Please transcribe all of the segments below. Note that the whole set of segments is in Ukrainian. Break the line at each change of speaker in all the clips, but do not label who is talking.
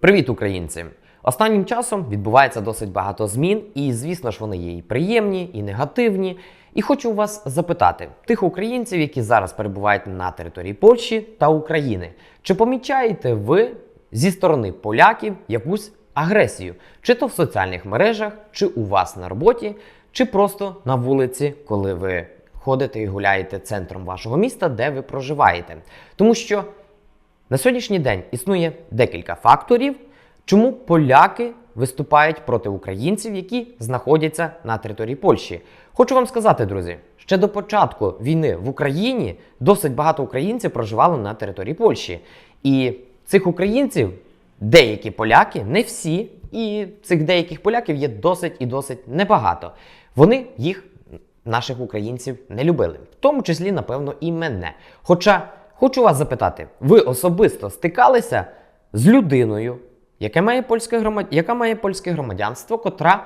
Привіт, українці! Останнім часом відбувається досить багато змін, і звісно ж вони є і приємні, і негативні. І хочу вас запитати тих українців, які зараз перебувають на території Польщі та України, чи помічаєте ви зі сторони поляків якусь агресію, чи то в соціальних мережах, чи у вас на роботі, чи просто на вулиці, коли ви ходите і гуляєте центром вашого міста, де ви проживаєте? Тому що на сьогоднішній день існує декілька факторів, чому поляки виступають проти українців, які знаходяться на території Польщі. Хочу вам сказати, друзі, ще до початку війни в Україні досить багато українців проживало на території Польщі. І цих українців деякі поляки, не всі, і цих деяких поляків є досить і досить небагато. Вони їх наших українців не любили, в тому числі, напевно, і мене. Хоча хочу вас запитати, ви особисто стикалися з людиною, яка має польське громад... яка має польське громадянство, котра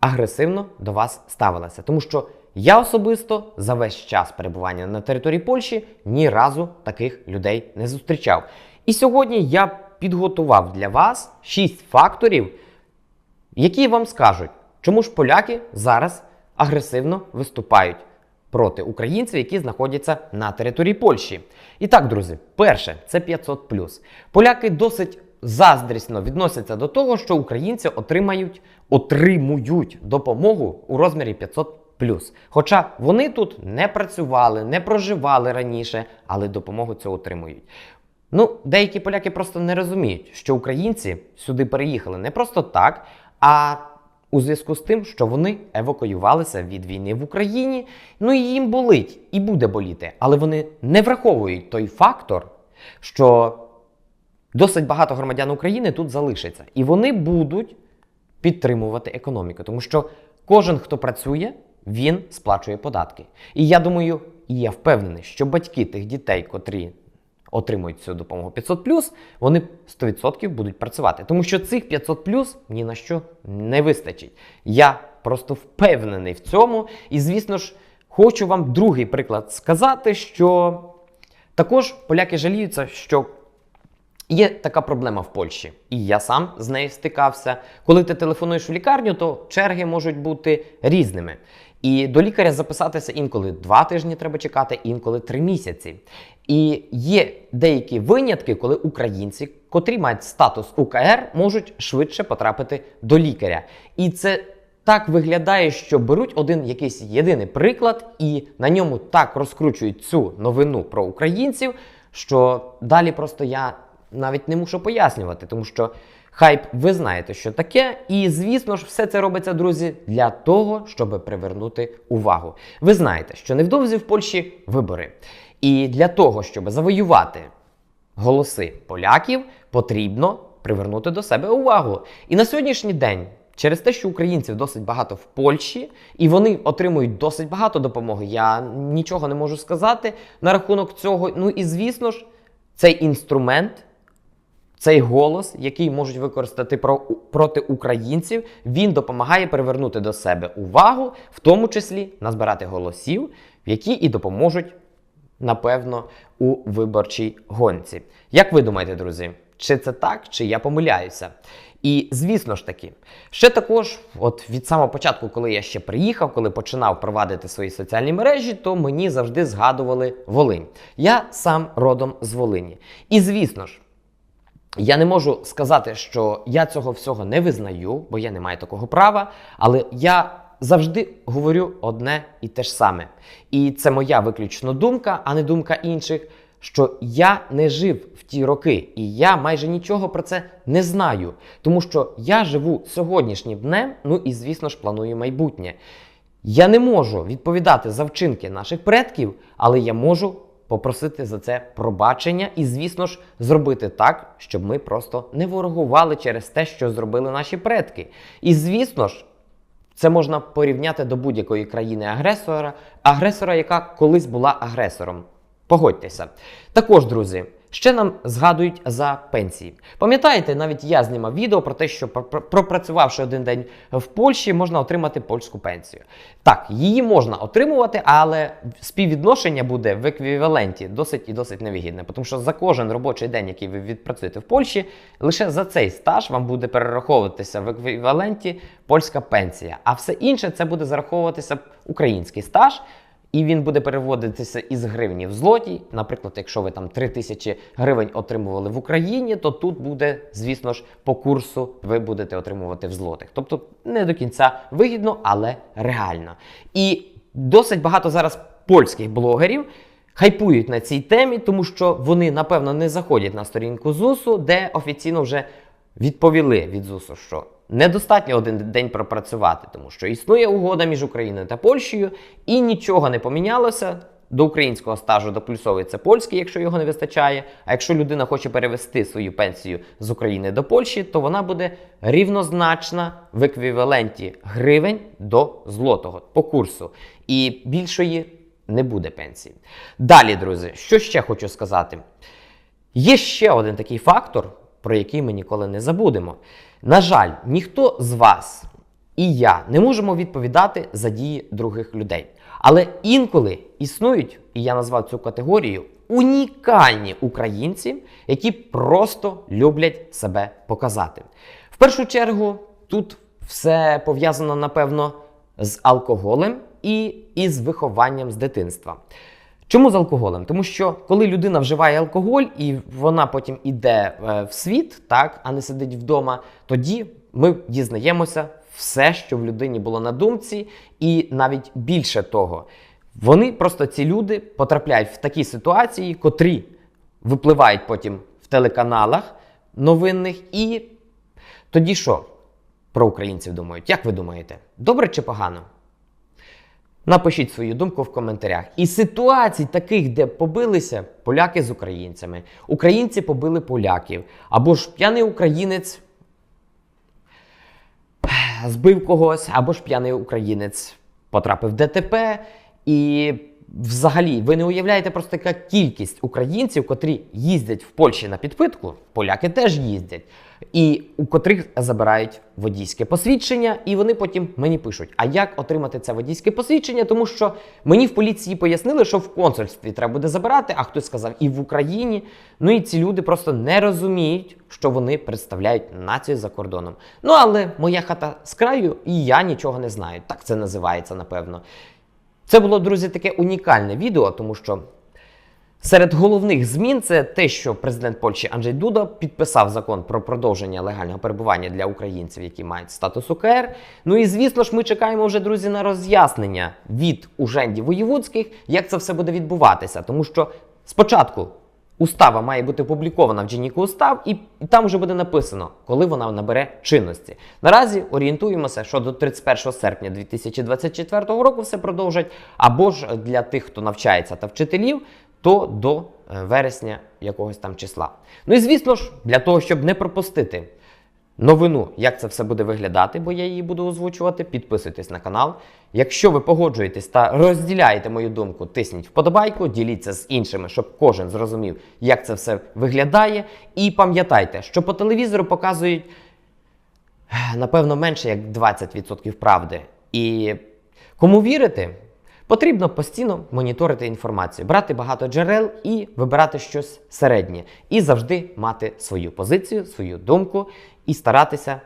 агресивно до вас ставилася? Тому що я особисто за весь час перебування на території Польщі ні разу таких людей не зустрічав. І сьогодні я підготував для вас 6 факторів, які вам скажуть, чому ж поляки зараз агресивно виступають проти українців, які знаходяться на території Польщі. І так, друзі, перше це 500 Поляки досить заздрісно відносяться до того, що українці отримають, отримують допомогу у розмірі 500 Плюс, Хоча вони тут не працювали, не проживали раніше, але допомогу цю отримують. Ну, деякі поляки просто не розуміють, що українці сюди переїхали не просто так, а у зв'язку з тим, що вони евакуювалися від війни в Україні. Ну і їм болить і буде боліти. Але вони не враховують той фактор, що досить багато громадян України тут залишиться. І вони будуть підтримувати економіку, тому що кожен, хто працює, він сплачує податки. І я думаю, і я впевнений, що батьки тих дітей, котрі отримують цю допомогу 500 вони 100% будуть працювати. Тому що цих 500 ні на що не вистачить. Я просто впевнений в цьому. І, звісно ж, хочу вам другий приклад сказати, що також поляки жаліються, що. Є така проблема в Польщі, і я сам з нею стикався. Коли ти телефонуєш в лікарню, то черги можуть бути різними. І до лікаря записатися інколи два тижні треба чекати, інколи три місяці. І є деякі винятки, коли українці, котрі мають статус УКР, можуть швидше потрапити до лікаря. І це так виглядає, що беруть один якийсь єдиний приклад, і на ньому так розкручують цю новину про українців, що далі просто я навіть не мушу пояснювати, тому що хайп, ви знаєте, що таке. І, звісно ж, все це робиться, друзі, для того, щоб привернути увагу. Ви знаєте, що невдовзі в Польщі вибори. І для того, щоб завоювати голоси поляків, потрібно привернути до себе увагу. І на сьогоднішній день. Через те, що українців досить багато в Польщі, і вони отримують досить багато допомоги. Я нічого не можу сказати на рахунок цього. Ну і звісно ж, цей інструмент цей голос, який можуть використати про, проти українців, він допомагає привернути до себе увагу, в тому числі назбирати голосів, які і допоможуть, напевно, у виборчій гонці. Як ви думаєте, друзі? Чи це так, чи я помиляюся? І звісно ж таки, ще також, от від самого початку, коли я ще приїхав, коли починав провадити свої соціальні мережі, то мені завжди згадували Волинь. Я сам родом з Волині. І звісно ж, я не можу сказати, що я цього всього не визнаю, бо я не маю такого права, але я завжди говорю одне і те ж саме. І це моя виключно думка, а не думка інших. Що я не жив в ті роки, і я майже нічого про це не знаю, тому що я живу сьогоднішнім днем, ну і звісно ж планую майбутнє. Я не можу відповідати за вчинки наших предків, але я можу попросити за це пробачення і, звісно ж, зробити так, щоб ми просто не ворогували через те, що зробили наші предки. І, звісно ж, це можна порівняти до будь-якої країни-агресора, агресора, яка колись була агресором. Погодьтеся. Також, друзі, Ще нам згадують за пенсії. Пам'ятаєте, навіть я знімав відео про те, що пр- пр- пропрацювавши один день в Польщі, можна отримати польську пенсію. Так, її можна отримувати, але співвідношення буде в еквіваленті досить і досить невигідне, тому що за кожен робочий день, який ви відпрацюєте в Польщі, лише за цей стаж вам буде перераховуватися в еквіваленті польська пенсія. А все інше це буде зараховуватися український стаж. І він буде переводитися із гривні в злоті. Наприклад, якщо ви там 3 тисячі гривень отримували в Україні, то тут буде, звісно ж, по курсу ви будете отримувати в злотих. Тобто не до кінця вигідно, але реально. І досить багато зараз польських блогерів хайпують на цій темі, тому що вони, напевно, не заходять на сторінку ЗУСу, де офіційно вже відповіли від ЗУСу, що недостатньо один день пропрацювати, тому що існує угода між Україною та Польщею, і нічого не помінялося. До українського стажу доплюсовується польський, якщо його не вистачає. А якщо людина хоче перевести свою пенсію з України до Польщі, то вона буде рівнозначна в еквіваленті гривень до злотого по курсу. І більшої не буде пенсії. Далі, друзі, що ще хочу сказати? Є ще один такий фактор, про який ми ніколи не забудемо. На жаль, ніхто з вас і я не можемо відповідати за дії других людей. Але інколи існують, і я назвав цю категорію, унікальні українці, які просто люблять себе показати. В першу чергу, тут все пов'язано, напевно, з алкоголем і із вихованням з дитинства. Чому з алкоголем? Тому що коли людина вживає алкоголь і вона потім іде е, в світ, так, а не сидить вдома, тоді ми дізнаємося все, що в людині було на думці, і навіть більше того, вони просто ці люди потрапляють в такі ситуації, котрі випливають потім в телеканалах новинних, і тоді що про українців думають? Як ви думаєте, добре чи погано? Напишіть свою думку в коментарях. І ситуацій таких, де побилися поляки з українцями, українці побили поляків, або ж п'яний українець збив когось, або ж п'яний українець потрапив в ДТП. І взагалі, ви не уявляєте просто така кількість українців, котрі їздять в Польщі на підпитку, поляки теж їздять, і у котрих забирають водійське посвідчення, і вони потім мені пишуть: а як отримати це водійське посвідчення? Тому що мені в поліції пояснили, що в консульстві треба буде забирати, а хтось сказав і в Україні. Ну і ці люди просто не розуміють, що вони представляють націю за кордоном. Ну але моя хата з краю, і я нічого не знаю. Так це називається, напевно. Це було, друзі, таке унікальне відео, тому що серед головних змін це те, що президент Польщі Анджей Дуда підписав закон про продовження легального перебування для українців, які мають статус УКР. Ну і звісно ж, ми чекаємо вже, друзі, на роз'яснення від ужендів воєвудських, як це все буде відбуватися. Тому що спочатку устава має бути опублікована в Джініку Устав, і там вже буде написано, коли вона набере чинності. Наразі орієнтуємося, що до 31 серпня 2024 року все продовжать, або ж для тих, хто навчається та вчителів, то до е, вересня якогось там числа. Ну і звісно ж, для того, щоб не пропустити новину, як це все буде виглядати, бо я її буду озвучувати. Підписуйтесь на канал. Якщо ви погоджуєтесь та розділяєте мою думку, тисніть вподобайку, діліться з іншими, щоб кожен зрозумів, як це все виглядає. І пам'ятайте, що по телевізору показують напевно менше як 20% правди. І кому вірити? Потрібно постійно моніторити інформацію, брати багато джерел і вибирати щось середнє. І завжди мати свою позицію, свою думку і старатися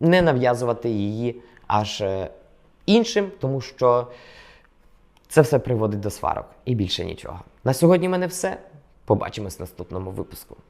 не нав'язувати її аж е, іншим, тому що це все приводить до сварок і більше нічого. На сьогодні в мене все. Побачимось в наступному випуску.